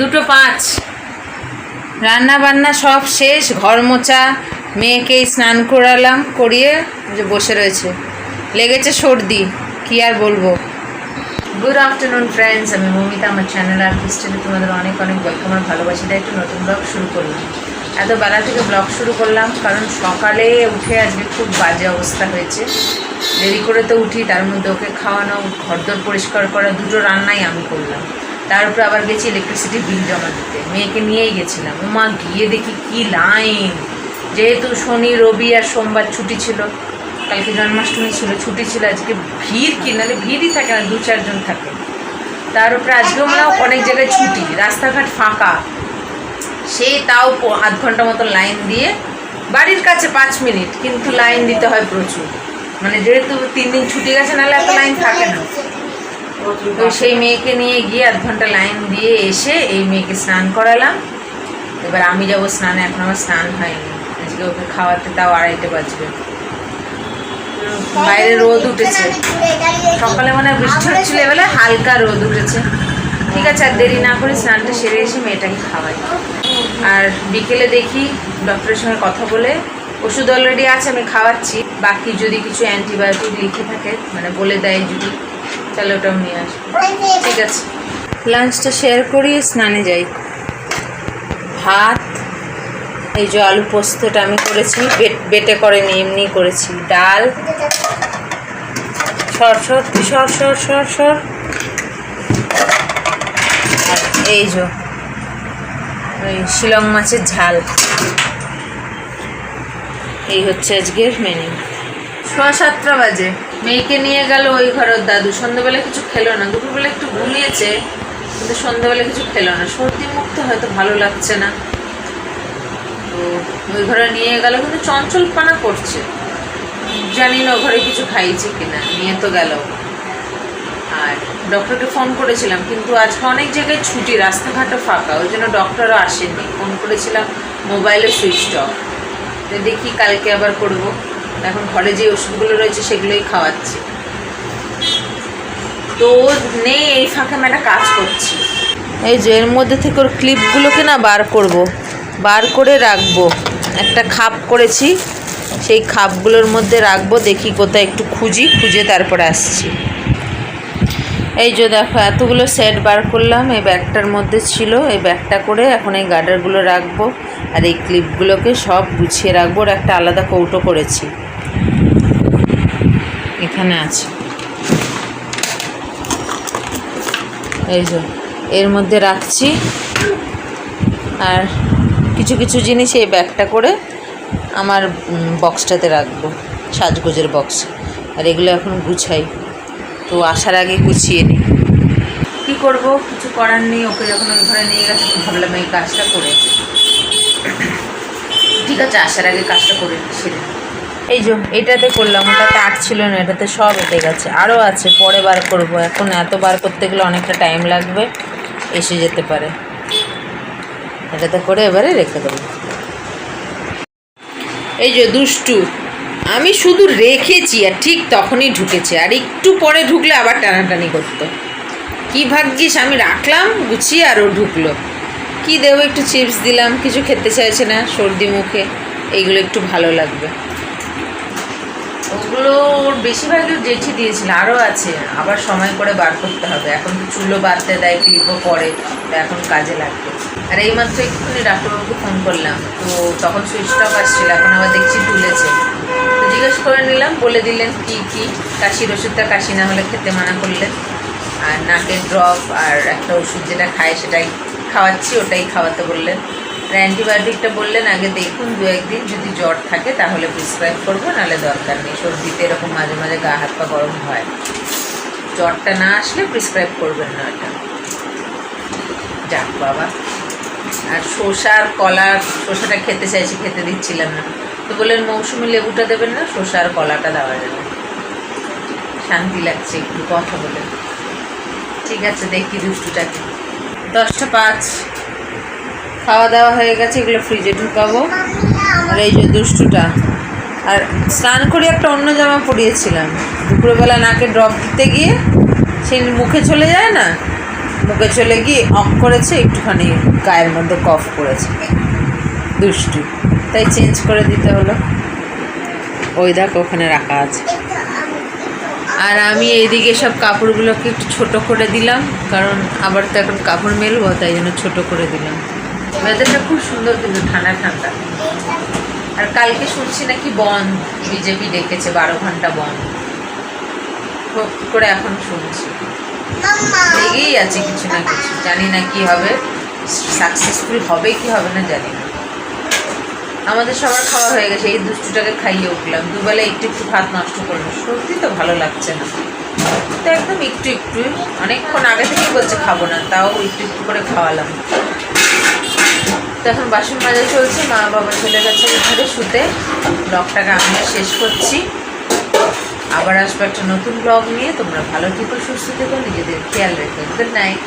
দুটো পাঁচ। রান্না বান্না সব শেষ, ঘর মোচা মেয়েকেই স্নান করালাম, করিয়ে যে বসে রয়েছে। লেগেছে সর্দি, কি আর বলব? গুড আফটারনুন ফ্রেন্ডস আমি মমিতা, আমার চ্যানেল আর হিস্ট্রিতে তোমাদের অনেক অনেক ওয়েলকাম আর ভালোবাসি দিয়ে একটা নতুন ব্লগ শুরু করলাম। এত বেলা থেকে ব্লগ শুরু করলাম, কারণ সকালে উঠে আজকে খুব বাজে অবস্থা হয়েছে। দেরি করে তো উঠি, তার মধ্যে ওকে খাওয়ানো ঘর ঘরদোর পরিষ্কার করা, দুটো রান্নাই আমি করলাম। তার উপরে আবার গেছি ইলেকট্রিসিটি বিল জমা দিতে। মেয়েকে নিয়েই গেছিলাম। ও মা গিয়ে দেখি কি লাইন যেহেতু শনি, রবি আর সোমবার ছুটি ছিল, কালকে জন্মাষ্টমী ছিল, ছুটি ছিল, আজকে ভিড় কি? নাহলে ভিড়ই থাকে না, দু চারজন থাকে। তার উপরে আজকেও হয় অনেক জায়গায় ছুটি। রাস্তাঘাট ফাঁকা। সে তাও আধ ঘণ্টা মতো লাইন দিয়ে বাড়ির কাছে পাঁচ মিনিট, কিন্তু লাইন দিতে হয় প্রচুর। মানে যেহেতু তিন দিন ছুটি গেছে, নাহলে এত লাইন থাকে না। তো সেই মেয়েকে নিয়ে গিয়ে আধ ঘণ্টা লাইন দিয়ে এসে এই মেয়েকে স্নান করালাম। এবার আমি যাব স্নানে, এখন আমার স্নান হয়নি। আজকে ওকে খাওয়াতে তাও আড়াইটে বাজবে। বাইরে রোদ উঠেছে। সকালে মানে বৃষ্টি হচ্ছিল এবেলা হালকা রোদ উঠেছে। ঠিক আছে, আর দেরি না করে স্নানটা সেরে এসে মেয়েটাকে খাওয়াই। আর বিকেলে দেখি ডক্টরের সঙ্গে কথা বলে, ওষুধ অলরেডি আছে, আমি খাওয়াচ্ছি। বাকি যদি কিছু অ্যান্টিবায়োটিক লিখে থাকে মানে বলে দেয় যদি। তাহলে ওটাও নিয়ে আসব। ঠিক আছে। লাঞ্চটা শেয়ার করি, স্নানে যাই। ভাত, এই যে আলু পোস্তটা আমি করেছি, বেট- করেনি, এমনি করেছি। ডাল, সর সর সর সর সর সর। আর এই যে ওই শিলং মাছের ঝাল। এই হচ্ছে আজকের মেনু সোয়া সাতটা বাজে। মেয়েকে নিয়ে গেল ওই ঘরের দাদু। সন্ধ্যাবেলা কিছু খেলো না। দুপুরবেলা একটু ঘুমিয়েছে, কিন্তু সন্ধ্যাবেলা কিছু খেলো না। সর্দি মুক্ত হয়তো ভালো লাগছে না। তো ওই ঘরে নিয়ে গেল, কিন্তু চঞ্চল পানা করছে। জানি না ঘরে কিছু খাইছে কিনা। নিয়ে তো গেল। আর ডক্টরকে ফোন করেছিলাম, কিন্তু আজকে অনেক জায়গায় ছুটি, রাস্তাঘাটও ফাঁকা। ওই জন্য ডক্টরও আসেননি। ফোন করেছিলাম, মোবাইলে সুইচ অফ। দেখি কালকে আবার করব। এখন ঘরে যে ওষুধগুলো রয়েছে সেগুলোই খাওয়াচ্ছি। তো নেই এই ফাঁকে আমি একটা কাজ করছি। এই যে এর মধ্যে থেকে ওর ক্লিপগুলোকে না বার করব। বার করে রাখব। একটা খাপ করেছি, সেই খাপগুলোর মধ্যে রাখব, দেখি কোথায় একটু খুঁজি, খুঁজে তারপরে আসছি। এই যে দেখো, এতগুলো সেট বার করলাম, এই ব্যাগটার মধ্যে ছিল, এই ব্যাগটা করে এখন এই গার্ডারগুলো রাখব। আর এই ক্লিপগুলোকে সব গুছিয়ে রাখব আর একটা আলাদা কৌটো করেছি। এখানে আছে। এই যে, এর মধ্যে রাখছি। আর কিছু কিছু জিনিস এই ব্যাগটা করে আমার বক্সটাতে রাখব, সাজগোজের বক্স। আর এগুলো এখন গুছাই। তো আসার আগে গুছিয়ে নিই। কী করব? কিছু করার নেই, ওকে যখন ওই ঘরে নিয়ে গেছে ভাবলাম এই কাজটা করে। ঠিক আছে, আসার আগে কাজটা করে সেরে এই যে, এটাতে করলাম, ওটাতে আট ছিল না, এটাতে সব এটে গেছে। আরও আছে, পরে বার করব। এখন এত বার করতে গেলে অনেকটা টাইম লাগবে, এসে যেতে পারে। এটাতে করে এবারে রেখে দেবো। এই যে, দুষ্টু, আমি শুধু রেখেছি আর ঠিক তখনই ঢুকেছে। আর একটু পরে ঢুকলে আবার টানাটানি করতো। কি ভাগ্যিস, আমি রাখলাম, গুছিয়ে আর ও ঢুকলো। কি দেবো? একটু চিপস দিলাম, কিছু খেতে চাইছে না, সর্দি মুখে। এইগুলো একটু ভালো লাগবে। ওগুলো ওর বেশিরভাগই জেঠি দিয়েছিল, আরও আছে। আবার সময় করে বার করতে হবে। এখন তো চুলো বাঁধতে দেয়, ক্লিপও পরে এখন কাজে লাগবে। আর এইমাত্র একটুখানি ডাক্তারবাবুকে ফোন করলাম। তো তখন সুইচ অফ আসছিল, এখন আবার দেখছি তুলেছে। তো জিজ্ঞেস করে নিলাম, বলে দিলেন কি কি? কাশির ওষুধটা কাশি না হলে খেতে মানা করলেন। আর নাকের ড্রপ আর একটা ওষুধ যেটা খায় সেটাই খাওয়াচ্ছি, ওটাই খাওয়াতে বললেন। অ্যান্টিবায়োটিকটা বললেন, আগে দেখুন দু একদিন যদি জ্বর থাকে তাহলে প্রিসক্রাইব করব, নাহলে দরকার নেই। সর্দিতে এরকম মাঝে মাঝে গা, হাত পা গরম হয়। জ্বরটা না আসলে প্রিসক্রাইব করবেন না এটা। যাক বাবা। আর শসা আর কলা, শসাটা খেতে চাইছি, খেতে দিচ্ছিলাম না। তো বললেন, মৌসুমি লেবুটা দেবেন না, শসা কলাটা দেওয়া যাবে। শান্তি লাগছে, একটু কথা বলে ঠিক আছে, দেখি দুষ্টুটাকে। দশটা পাঁচ। খাওয়া দাওয়া হয়ে গেছে, এগুলো ফ্রিজে ঢুকাবো। আর এই যে দুষ্টুটা। আর স্নান করে একটা অন্য জামা পরিয়েছিলাম। দুপুরবেলা নাকে ড্রপ দিতে গিয়ে সে মুখে চলে যায় না? মুখে চলে গিয়ে অফ করেছে, একটুখানি গায়ের মধ্যে কফ করেছে। দুষ্টু। তাই চেঞ্জ করে দিতে হলো। ওই দেখ, ওখানে রাখা আছে। আর আমি এইদিকে সব কাপড়গুলোকে একটু ছোটো করে দিলাম কারণ আবার তো এখন কাপড় মেলবো তাই জন্য ছোটো করে দিলাম। ওয়েদারটা খুব সুন্দর কিন্তু ঠান্ডা ঠান্ডা। আর কালকে শুনছি নাকি বন্ধ বিজেপি ডেকেছে বারো ঘণ্টা বন্ধ করে এখন শুনছি। লেগেই আছে কিছু না কিছু জানি না কি হবে সাকসেসফুল হবে কি হবে না জানি না। আমাদের সবার খাওয়া হয়ে গেছে, এই দুষ্টুটাকে খাইয়ে উঠলাম। দুবেলা একটু একটু ভাত নষ্ট করল সত্যি তো ভালো লাগছে না। তো একদম একটু একটু, অনেকক্ষণ আগে থেকেই বলছে খাব না, তাও একটু একটু করে খাওয়ালাম। তো এখন বাসন মাজা চলছে, মা বাবা চলে গেছে ঘরে শুতে। ব্লগটাকে আমি শেষ করছি। আবার আসব একটা নতুন ব্লগ নিয়ে। তোমরা ভালো থেকো, সুস্থ থেকো, নিজেদের খেয়াল রেখো। Good night